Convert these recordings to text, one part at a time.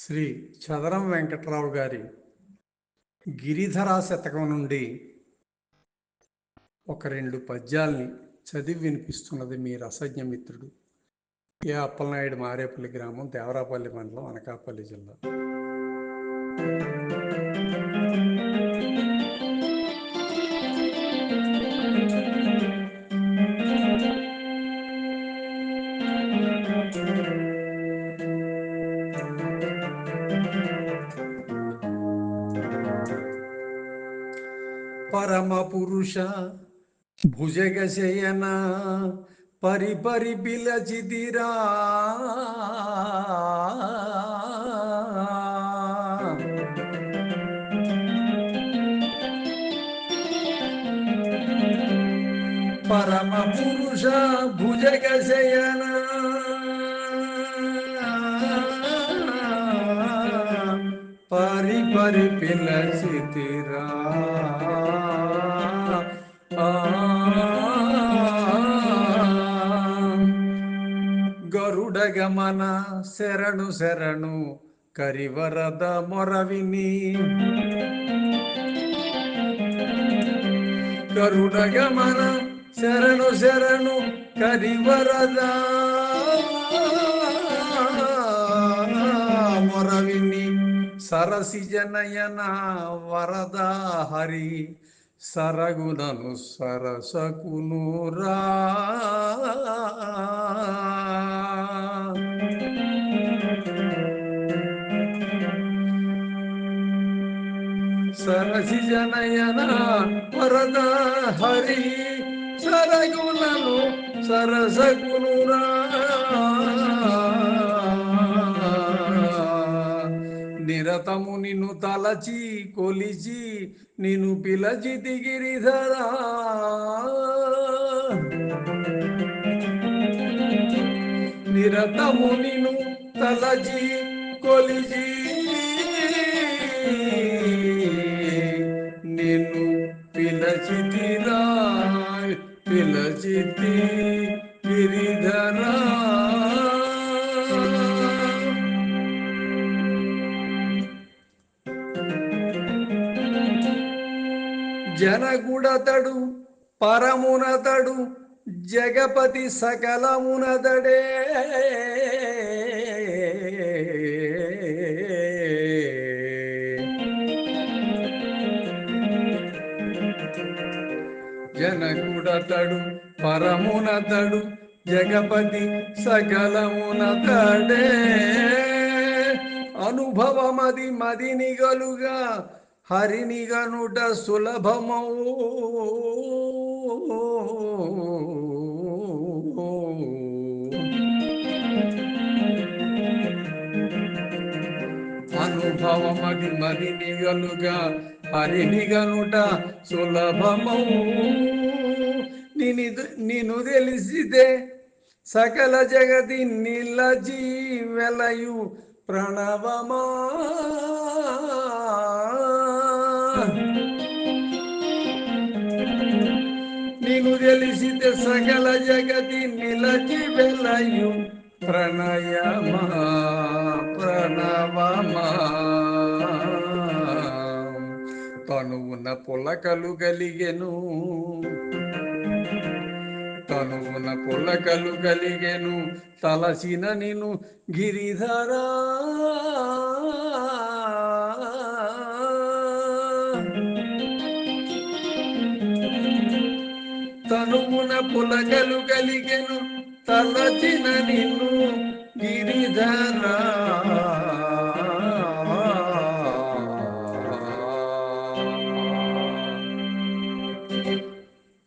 శ్రీ చదరం వెంకట్రావు గారి గిరిధరా శతకం నుండి ఒక రెండు పద్యాల్ని చదివి వినిపిస్తున్నది మీ రసజ్ఞ మిత్రుడు ఏ అప్పలనాయుడు మారేపల్లి గ్రామం దేవరాపల్లి మండలం అనకాపల్లి జిల్లా. పరమ పురుష భుజగ శయన పరి పరి పిలచిదిరా పరమ పురుష భుజగ ಪರಿಪಿಲಿಸಿತೀರಾ ಗರುಡ ಗಮನ ಶರಣು ಶರಣು ಕರಿವರದ ಮೊರವಿನಿ ಗರುಡ ಗಮನ ಶರಣು ಶರಣು ಕರಿವರದ ಮೊರವಿನಿ సరసి జనయన వరద హరి సరగునను సరసకునురా సరసి జనయన వరద హరి సరగునను సరసకునురా నిరతము నిన్ను తలచి కొలిచి నిన్ను పిలచి దిగిరిధరా నిరతము నిన్ను తలచి కొలిచి నిన్ను పిలచితిరా పిలచితి జనగుడతడు పరమునతడు జగపతి సకలమునతడే. జనగుడతడు పరమునతడు జగపతి సకలమునతడే. అనుభవమది మదిని గలుగా గనుట సులభమౌ. అనుభవమది మదిని గలుగా హరిని గనుట సులభమౌ. నిని నిన్ను తెలిసితే సకల జగతి నిలజీ జీవెలయు ప్రణవమా. సకల జగతి నిలచి వెలయు. ప్రణయమా ప్రణవమా. తనువున పులకలు గలిగెను. తనువున పులకలు గలిగెను. తలసిన నిను గిరిధరా. తనుమున పులగలు కలిగెను తలచిన నిన్ను గిరిధరా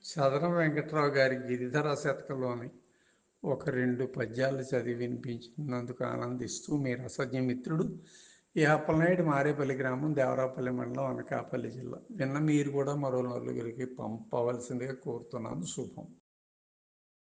చదరం వెంకట్రావు గారి గిరిధర శతకలోని ఒక రెండు పద్యాలు చదివి వినిపించినందుకు ఆనందిస్తూ మీ రసజ్ఞ మిత్రుడు ఈ అప్పలనాయుడు మారేపల్లి గ్రామం దేవరాపల్లి మండలం అనకాపల్లి జిల్లా. విన్న మీరు కూడా మరో నలుగురికి పంపవలసిందిగా కోరుతున్నాను. శుభం.